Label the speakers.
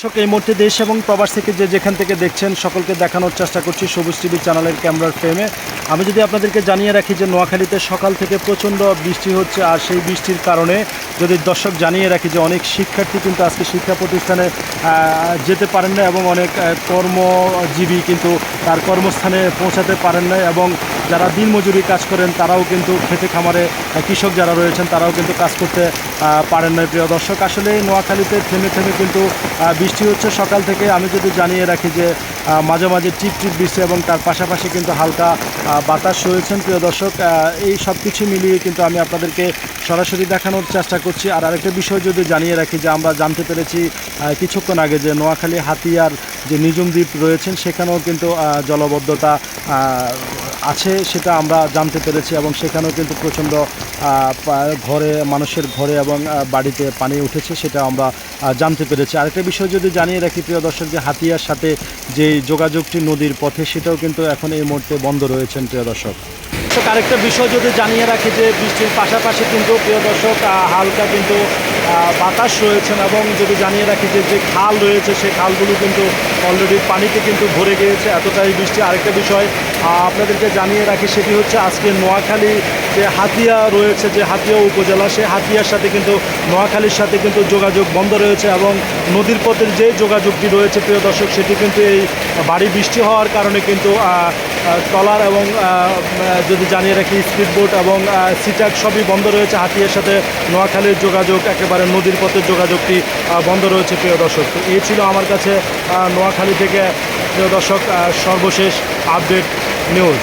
Speaker 1: দর্শক, এই মুহূর্তে দেশ এবং প্রবাস থেকে যে যেখান থেকে দেখছেন সকলকে দেখানোর চেষ্টা করছি সবুজ টিভি চ্যানেলের ক্যামেরার ফ্রেমে। আমি যদি আপনাদেরকে জানিয়ে রাখি যে নোয়াখালীতে সকাল থেকে প্রচণ্ড বৃষ্টি হচ্ছে আর সেই বৃষ্টির কারণে যদি দর্শক জানিয়ে রাখি যে অনেক শিক্ষার্থী কিন্তু আজকে শিক্ষা প্রতিষ্ঠানে যেতে পারেন না এবং অনেক কর্মজীবী কিন্তু তার কর্মস্থানে পৌঁছাতে পারেন না এবং যারা দিনমজুরি কাজ করেন, তারাও কিন্তু খেতে খামারে কৃষক যারা রয়েছেন, তারাও কিন্তু কাজ করতে পারেন না প্রিয় দর্শক, আসলে নোয়াখালীতে থেমে থেমে কিন্তু বৃষ্টি হচ্ছে। সকাল থেকে আমি যদি জানিয়ে রাখি যে মাঝে মাঝে টিপ টিপ বৃষ্টি এবং তার পাশাপাশি কিন্তু হালকা বাতাস রয়েছেন। প্রিয় দর্শক এই সব কিছু মিলিয়ে কিন্তু আমি আপনাদেরকে সরাসরি দেখানোর চেষ্টা করছি। আর আরেকটা বিষয় যদি জানিয়ে রাখি যে আমরা জানতে পেরেছি কিছুক্ষণ আগে যে নোয়াখালী হাতিয়ার যে নিজুম দ্বীপ রয়েছেন, সেখানেও কিন্তু জলবদ্ধতা আছে সেটা আমরা জানতে পেরেছি এবং সেখানেও কিন্তু প্রচণ্ড ঘরে, মানুষের ঘরে এবং বাড়িতে পানি উঠেছে সেটা আমরা জানতে পেরেছি। আরেকটা বিষয় যদি জানিয়ে রাখি প্রিয় দর্শক, যে হাতিয়ার সাথে যে যোগাযোগটি নদীর পথে সেটাও কিন্তু এখন এই মুহূর্তে বন্ধ রয়েছেন প্রিয় দর্শক। তো আরেকটা বিষয় যদি জানিয়ে রাখি যে বৃষ্টির পাশাপাশি কিন্তু প্রিয় দর্শক হালকা কিন্তু বাতাস রয়েছেন এবং যদি জানিয়ে রাখি যে যে খাল রয়েছে সেই খালগুলো কিন্তু অলরেডি পানিতে কিন্তু ভরে গিয়েছে, এতটাই বৃষ্টি। আরেকটা বিষয় আপনাদেরকে জানিয়ে রাখি, সেটি হচ্ছে আজকে নোয়াখালী যে হাতিয়া রয়েছে, যে হাতিয়া উপজেলা সেই হাতিয়ার সাথে কিন্তু, নোয়াখালীর সাথে কিন্তু যোগাযোগ বন্ধ রয়েছে এবং নদীর পথের যে যোগাযোগটি রয়েছে প্রিয় দর্শক, সেটি কিন্তু এই বাড়ি বৃষ্টি হওয়ার কারণে কিন্তু ট্রলার এবং যদি জানিয়ে রাখি, স্পিডবোট এবং সিটাক সবই বন্ধ রয়েছে। হাতিয়ার সাথে নোয়াখালীর যোগাযোগ, একেবারে নদীর পথের যোগাযোগটি বন্ধ রয়েছে, প্রিয় দর্শক। তো এই ছিল আমার কাছে নোয়াখালী থেকে, প্রিয় দর্শক সর্বশেষ আপডেট নিউজ।